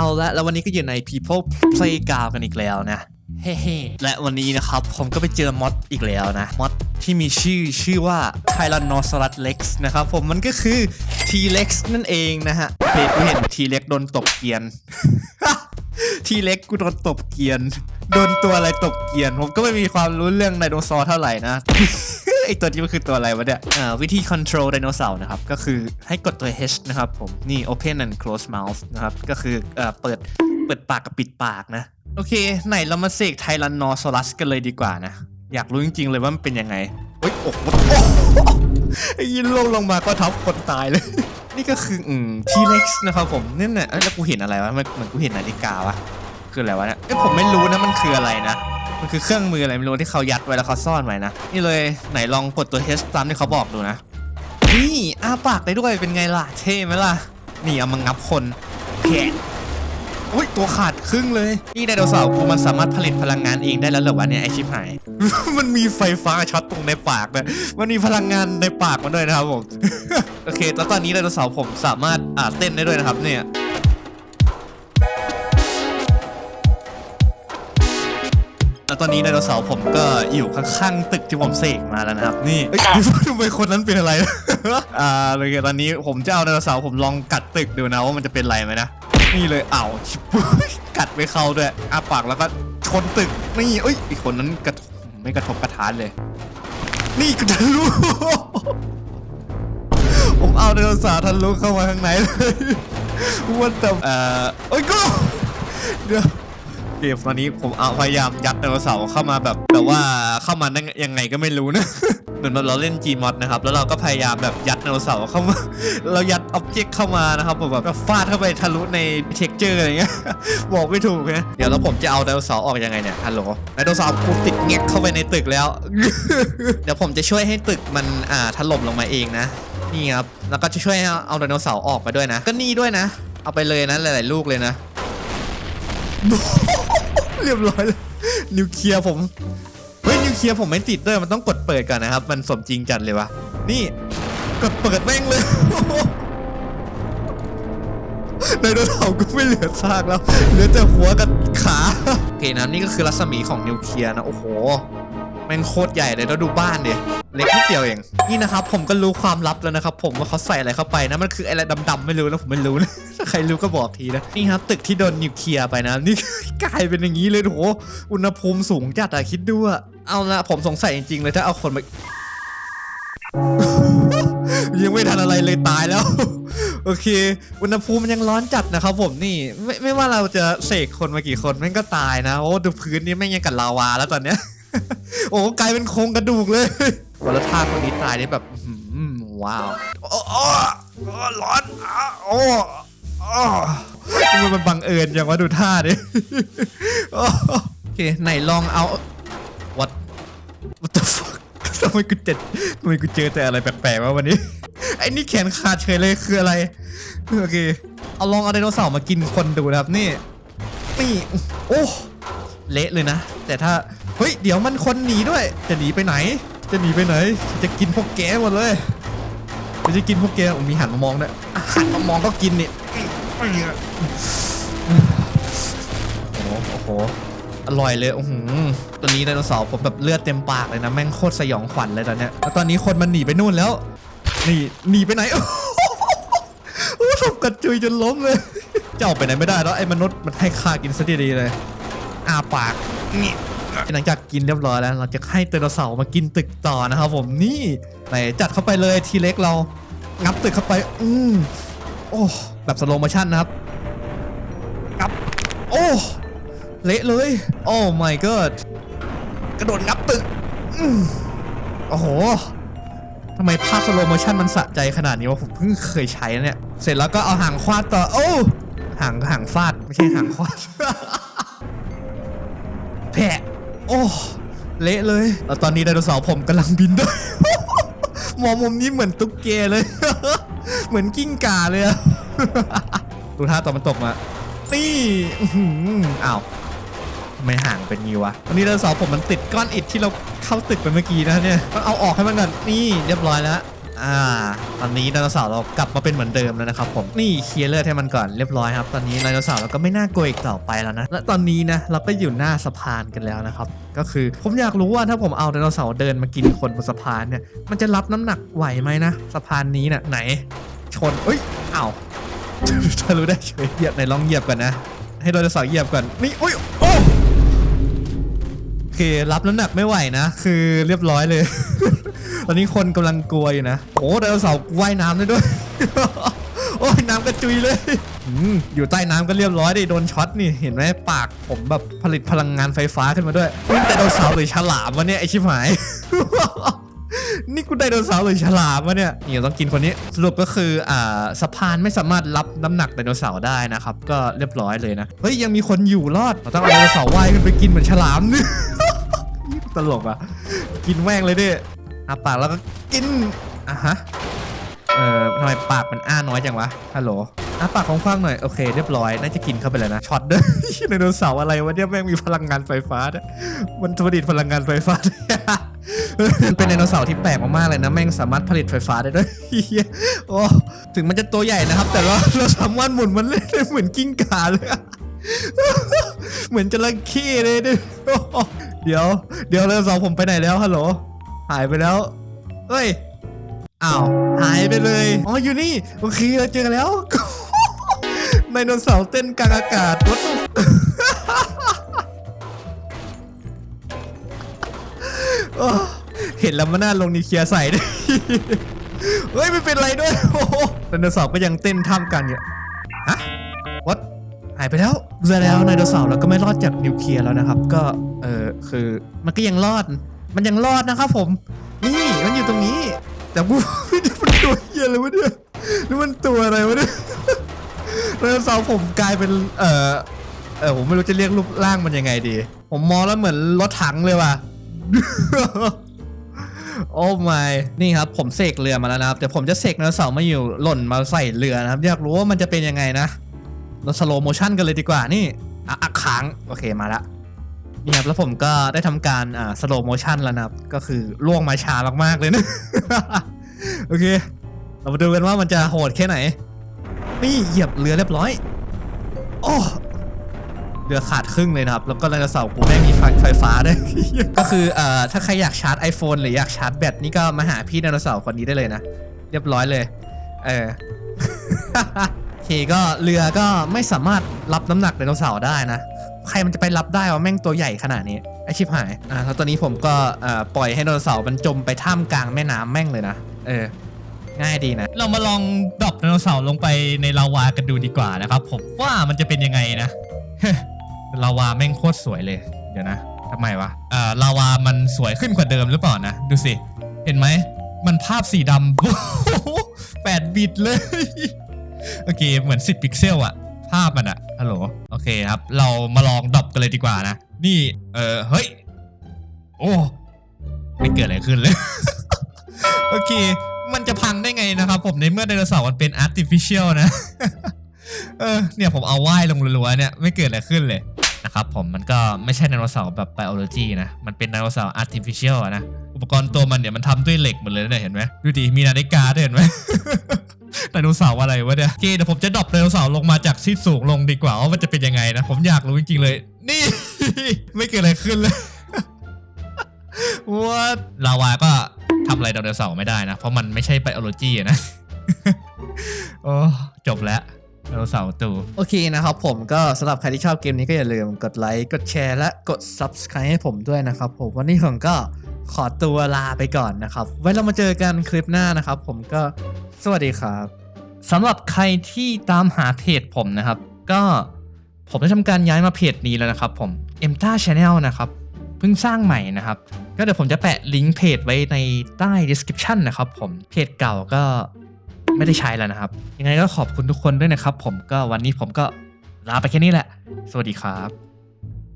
เอาละแล้ววันนี้ก็อยู่ใน People Playground กันอีกแล้วนะเฮ้และวันนี้นะครับผมก็ไปเจอมอดอีกแล้วนะมอดที่มีชื่อชื่อว่า Tyrannosaurus Rex นะครับผมมันก็คือ T-Rex นั่นเองนะฮะเพจกูเห็น T-Rex โดนตบเกียนทีเล็กกูโดนตบเกียน โดนตัวอะไรตบเกียน ผมก็ไม่มีความรู้เรื่องไดโนเสาร์เท่าไหร่นะ ไอตัวนี้มันคือตัวอะไรวะเนี่ยอ่าวิธี control ไดโนเสาร์นะครับ ก็คือให้กดตัว H นะครับผม นี่ open and close mouth นะครับ ก็คือเอ่อเปิดเปิดปากกับปิดปากนะ โอเค ไหนเรามาเสกไทรันนอซอรัสกันเลยดีกว่านะ อยากรู้จริง ๆ เลยว่ามันเป็นยังไงเฮ้ยโอ้โหไอ้ยินลงลงมาก็ทับคนตายเลย นี่ก็คืออืมทีเล็กซ์นะครับผมนี่น่ะเอ้ยแล้วกูเห็นอะไรวะมันเหมือนกูเห็นนาฬิกาวะคืออะไรวะเนี่ยเอ้ยผมไม่รู้นะมันคืออะไรนะ มันคือเครื่องมืออะไรไม่รู้ที่เขายัดไว้แล้วเขาซ่อนไว้นะ นี่เลยไหนลองกดตัว H ตามที่เขาบอกดูนะ นี่อ้าปากได้ด้วยเป็นไงล่ะ เท่ไหมล่ะ นี่เอามางับคนแผะอุ้ยตัวขาดครึ่งเลย นี่ไดโนเสาร์กูมันสามารถผลิตพลังงานเองได้แล้วเหรอวะเนี่ยไอชิบหาย มันมีไฟฟ้าช็อตตรงในปากเลยมันมีพลังงานในปากมันด้วยนะครับผม โอเค แล้วตอนนี้ไดโนเสาร์ผมสามารถอ่าเต้นได้ด้วยนะครับเนี่ย แล้วตอนนี้ไดโนเสาร์ผมก็อยู่ข้างๆตึกที่ผมเสกมาแล้วนะครับ นี่เอ้ยทำไมคนนั้นเป็นอะไร อ่าเลยตอนนี้ผมจะเอาไดโนเสาร์ผมลองกัดตึกดูนะว่ามันจะเป็นไรไหมนะ นี่เลยอ้าวชิบกัดไปเข้าด้วยอ้าปากแล้วก็ชนตึก นี่เอ้ยอีกคนนั้นกระทบไม่กระทบกระทานเลย นี่กระทะลุผมเอาไดโนเสาร์ทะลุเข้ามาข้างในเลยวันแต่เอ่อเอ้ยก็เดี๋ยว เกมตอนนี้ผมเอาพยายามยัดไดโนเสาร์เข้ามาแบบแบบว่าเข้ามาได้ยังไงก็ไม่รู้นะ เหมือนแบบเราเล่น Gmod นะครับแล้วเราก็พยายามแบบยัดไดโนเสาร์เข้ามา เรายัดอ็อบเจกต์เข้ามานะครับแบบแบบฟาดเข้าไปทะลุในเท็กเจอร์อะไรเงี้ยบอกไม่ถูกนะเดี๋ยวแล้วผมจะเอาไดโนเสาร์ออกยังไงเนี่ยฮัลโหลไดโนเสาร์กูติดเง็กเข้าไปในตึกแล้ว เดี๋ยวผมจะช่วยให้ตึกมันอ่าถล่มลงมาเองนะนี่ครับแล้วก็จะช่วยเอาเอาไดโนเสาร์ออกไปด้วยนะ ก็นี่ด้วยนะ เอาไปเลยนะหลาย ๆ ลูกเลยนะ เรียบร้อยแล้วนิวเคลียร์ผมเฮ้ยนิวเคลียร์ผมไม่ติดด้วยมันต้องกดเปิดก่อนนะครับ มันสมจริงจัดเลยวะนี่กดเปิดแม่งเลยในโนเสาก็ไม่เหลือซากแล้วเหลือแต่หัวกับขาโอเคนะนี่ก็คือรัศมีของนิวเคลียร์นะโอ้โห ม่งโคตรใหญ่เลยแล้วดูบ้านดิเล็กนิดเดียวเอง นี่นะครับผมก็รู้ความลับแล้วนะครับผมว่าเขาใส่อะไรเข้าไปนะมันคืออะไรดำๆไม่รู้นะผมไม่รู้นะถ้าใครรู้ก็บอกทีนะนี่ครับตึกที่โดนนิวเคลียร์ไปนะนี่กลายเป็นอย่างนี้เลยโอ้โหอุณหภูมิสูงจัดอะคิดดูอะเอาละผมสงสัยจริงๆเลยถ้าเอาคนมายังไม่ทันอะไรเลยตายแล้ว โอเค อุณหภูมิมันยังร้อนจัดนะครับผมนี่ไม่ไม่ว่าเราจะเสกคนมากี่คนแม่งก็ตายนะโอ้ดูพื้นนี่แม่งยังกับลาวาแล้วตอนเนี้ย โอ้กลายเป็นโครงกระดูกเลยวันละท่าคนนี้ตายได้แบบอื้อหือว้าวโอ้โอ้โอ้ร้อนอะโอ้โอ้ทำไมมันบังเอิญอย่างว่าดูท่าดิโอ้โอเคไหนลองเอา what what the fuck ทำไมกูเจ็ดทำไมกูเจอแต่อะไรแปลกๆวะวันนี้ ไอ้นี่แขนขาดเฉยเลยคืออะไร โอเค เอาลองเอาไดโนเสาร์มากินคนดูนะครับนี่นี่ โอ้ เละเลยนะ แต่ถ้า เฮ้ย เดี๋ยวมันคนหนีด้วย จะหนีไปไหน จะหนีไปไหน จะกินพวกแกหมดเลยจะจะกินพวกแกผมมีหันมามองด้วยอะหันมามองก็กินนี่โอ้โหโอ้โห อร่อยเลยโอ้โหตอนนี้ไดโนเสาร์ผมแบบเลือดเต็มปากเลยนะ แม่งโคตรสยองขวัญเลยตอนเนี้ยแล้วตอนนี้คนมันหนีไปนู่นแล้ว นี่หนีไปไหน โอ้โหผมกระจุยจนล้มเลยจะออกไปไหนไม่ได้แล้วไอ้มนุษย์มันให้ข้ากินซะดีๆเลย อาปากนี่ หลังจากกินเรียบร้อยแล้วเราจะให้ไดโนเสาร์มากินตึกต่อนะครับผมนี่ไหนจัดเข้าไปเลยทีเล็กเรางับตึกเข้าไป อืมโอ้แบบสโลโมชั่นนะครับงับ โอ้เละเลย โอ้ my god กระโดดงับตึกอืมโอ้โหทำไมภาพสโลโมชั่นมันสะใจขนาดนี้วะผมเพิ่งเคยใช้นะเนี่ย เสร็จแล้วก็เอาหางควาดต่อ โอ้หางหางฟาด ไม่ใช่หางควาดแผะ โอ้เละเลยแล้วตอนนี้ไดโนเสาร์ผมกำลังบินด้วย มองมุมนี้เหมือนตุ๊กแกเลย เหมือนกิ้งก่าเลยอะดูท่าตอนมันตกมานี่อ้าวทำไมห่างเป็นงี้วะวันนี้ไดโนเสาร์ผมมันติดก้อนอิฐที่เราเข้าตึกไปเมื่อกี้นะเนี่ยต้องเอาออกให้มันก่อนนี่เรียบร้อยแล้ว อ่า ตอนนี้ไดโนเสาร์เรากลับมาเป็นเหมือนเดิมแล้วนะครับผม นี่เคลียร์เลือดให้มันก่อนเรียบร้อยครับ ตอนนี้ไดโนเสาร์เราก็ไม่น่ากลัวอีกต่อไปแล้วนะ และตอนนี้นะเราก็อยู่หน้าสะพานกันแล้วนะครับ ก็คือผมอยากรู้ว่าถ้าผมเอาไดโนเสาร์เดินมากินคนบนสะพานเนี่ย มันจะรับน้ำหนักไหวไหมนะ สะพานนี้น่ะไหน ชนเอ้ยอ้าวถ้ารู้ได้เฉยเหยียบไหนลองเหยียบก่อนนะ ให้ไดโนเสาร์เหยียบก่อน นี่อุ้ยโอ้โอเครับน้ำหนักไม่ไหวนะ คือเรียบร้อยเลย อนนี้คนกำลังกลัวอยู่นะ โอ้ไดโนเสาร์ว่ายน้ำได้ด้วย โอ้ยน้ำกระจุยเลยอืมอยู่ใต้น้ำก็เรียบร้อยดิโดนช็อตนี่เห็นไหมปากผมแบบผลิตพลังงานไฟฟ้าขึ้นมาด้วยนี่ไดโนเสาร์หรือฉลามวะเนี่ยไอชิบหาย นี่กูไดโนเสาร์หรือฉลามวะเนี่ยนี่ต้องกินคนนี้สรุปก็คืออ่าสะพานไม่สามารถรับน้ำหนักไดโนเสาร์ได้นะครับ ก็เรียบร้อยเลยนะเฮ้ยยังมีคนอยู่รอดเราต้องเอาไดโนเสาร์ว่ายขึ้นไปกินเหมือนฉลามนี่ ตลกอะ กินแม่งเลยดิ อาปากแล้วก็กินอะฮะเอ่อทำไมปากมันอ้าน้อยจังวะฮัลโหลอ้าปากของฟังๆหน่อยโอเคเรียบร้อยน่าจะกินเข้าไปเลยนะช็อตด้วยไดโนเสาร์อะไรวะเนี่ยแม่งมีพลังงานไฟฟ้าด้วยมันผลิตพลังงานไฟฟ้ามันเป็นไดโนเสาร์ที่แปลกมากๆเลยนะแม่งสามารถผลิตไฟฟ้าได้ด้วยโอ้ถึงมันจะตัวใหญ่นะครับ แต่ว่าเราสามารถหมุนมันเล่นได้เหมือนกิ้งก่าเลยเหมือนจระเข้เลยดิเดี๋ยว เดี๋ยวเรือสองผมไปไหนแล้วฮัลโหล หายไปแล้ว เฮ้ย อ้าว หายไปเลย อ๋อ อยู่นี่ โอเคเราเจอแล้ว ไดโนเสาร์เต้นกลางอากาศวัดเห็นแล้วมันน่าลงนิวเคลียร์ใส่ด้วยเฮ้ย ไม่เป็นไรด้วย โอ้โหไดโนเสาร์ก็ยังเต้นท่ามกันอยู่ยฮะวัดหายไปแล้วเรือแล้วไดโนเสาร์เราก็ไม่รอดจากนิวเคลียร์แล้วนะครับ ก็ เออคือ มันก็ยังรอด มันยังรอดนะครับผม นี่มันอยู่ตรงนี้ แต่กู มันตัวเหี้ยเลยวะเนี่ยนี่มันตัวอะไรวะเนี่ยไดโนเสาร์ผมกลายเป็นเออเออผมไม่รู้จะเรียกรูปร่างมันยังไงดี ผมมองแล้วเหมือนรถถังเลยว่ะ โอ้ไม่นี่ครับ ผมเสกเรือมาแล้วนะครับ แต่ผมจะเสกไดโนเสาร์มาอยู่หล่นมาใส่เรือนะครับ อยากรู้ว่ามันจะเป็นยังไงนะ เราสโลโมชั่นกันเลยดีกว่านี่อะอะค้างโอเคมาละ นี่ครับแล้วผมก็ได้ทำการอ่าสโลโมชันแล้วนะครับ ก็คือล่วงมาช้ามากๆเลยนะ โอเค เรามาดูกันว่ามันจะโหดแค่ไหน นี่เหยียบเรือเรียบร้อย โอ้เรือขาดครึ่งเลยนะครับ แล้วก็ไดโนเสาร์กูแม่งมีไฟไฟฟ้าด้วย ก็คือเอ่อถ้าใครอยากชาร์จ iPhone หรืออยากชาร์จแบตนี่ก็มาหาพี่ไดโนเสาร์คนนี้ได้เลยนะ เรียบร้อยเลย เออโอเคก็เรือก็ไม่สามารถรับน้ำหนักไดโนเสาร์ได้นะ ใครมันจะไปรับได้ว่าแม่งตัวใหญ่ขนาดนี้ไอชิบหายอ่าแล้วตอนนี้ผมก็อ่อปล่อยให้ไดโนเสาร์มันจมไปท่ามกลางแม่น้ำแม่งเลยนะเออ ง่ายดีนะ เรามาลองดรอปไดโนเสาร์ลงไปในลาวากันดูดีกว่านะครับ ผมว่ามันจะเป็นยังไงนะ ลาวาแม่งโคตรสวยเลย เดี๋ยวนะทำไมวะเอ่อลาวามันสวยขึ้นกว่าเดิมหรือเปล่านะ ดูสิ เห็นไหม มันภาพสีดำแปดบิตเลย โอเค เหมือน 10 พิกเซลอะภาพมันอะฮัลโหล เคครับ เรามาลองดรอปกันเลยดีกว่านะ นี่ เออเฮ้ย โอ้ไม่เกิดอะไรขึ้นเลย โอเค มันจะพังได้ไงนะครับ ผมในเมื่อไดโนเสาร์มันเป็น artificial นะ เออ เนี่ยผมเอาว่ายลงรัวๆเนี่ย ไม่เกิดอะไรขึ้นเลยนะครับผมมันก็ไม่ใช่ไดโนเสาร์แบบ biology นะ มันเป็นไดโนเสาร์ artificial นะ อุปกรณ์ตัวมันเนี่ยมันทำด้วยเหล็กหมดเลยนะเห็นไหมดูดิมีนาฬิกาด้วยเห็นไหม ไดโนเสาร์อะไรวะเนี่ยโอเคเดี๋ยวผมจะดรอปไดโนเสาร์ลงมาจากที่สูงลงดีกว่าว่ามันจะเป็นยังไงนะ ผมอยากรู้จริงๆเลย นี่ ไม่เกิดอะไรขึ้นเลยว่าลาวาก็ทำอะไรไดโนเสาร์ไม่ได้นะ เพราะมันไม่ใช่ไบโอโลจีนะโอ้จบแล้วไดโนเสาร์ตูโอเคนะครับผมก็สำหรับใครที่ชอบเกมนี้ก็อย่าลืมกดไลค์กดแชร์และกด Subscribe ให้ผมด้วยนะครับผมวันนี้ผมก็ขอตัวลาไปก่อนนะครับ ไว้เรามาเจอกันคลิปหน้านะครับผมก็สวัสดีครับ สำหรับใครที่ตามหาเพจผมนะครับ ก็ผมได้ทำการย้ายมาเพจนี้แล้วนะครับผม m t a Channel นะครับเพิ่งสร้างใหม่นะครับ ก็เดี๋ยวผมจะแปะลิงก์เพจไว้ในใต้ description นะครับผมเพจเก่าก็ไม่ได้ใช้แล้วนะครับ ยังไงก็ขอบคุณทุกคนด้วยนะครับ ผมก็วันนี้ผมก็ลาไปแค่นี้แหละ สวัสดีครับ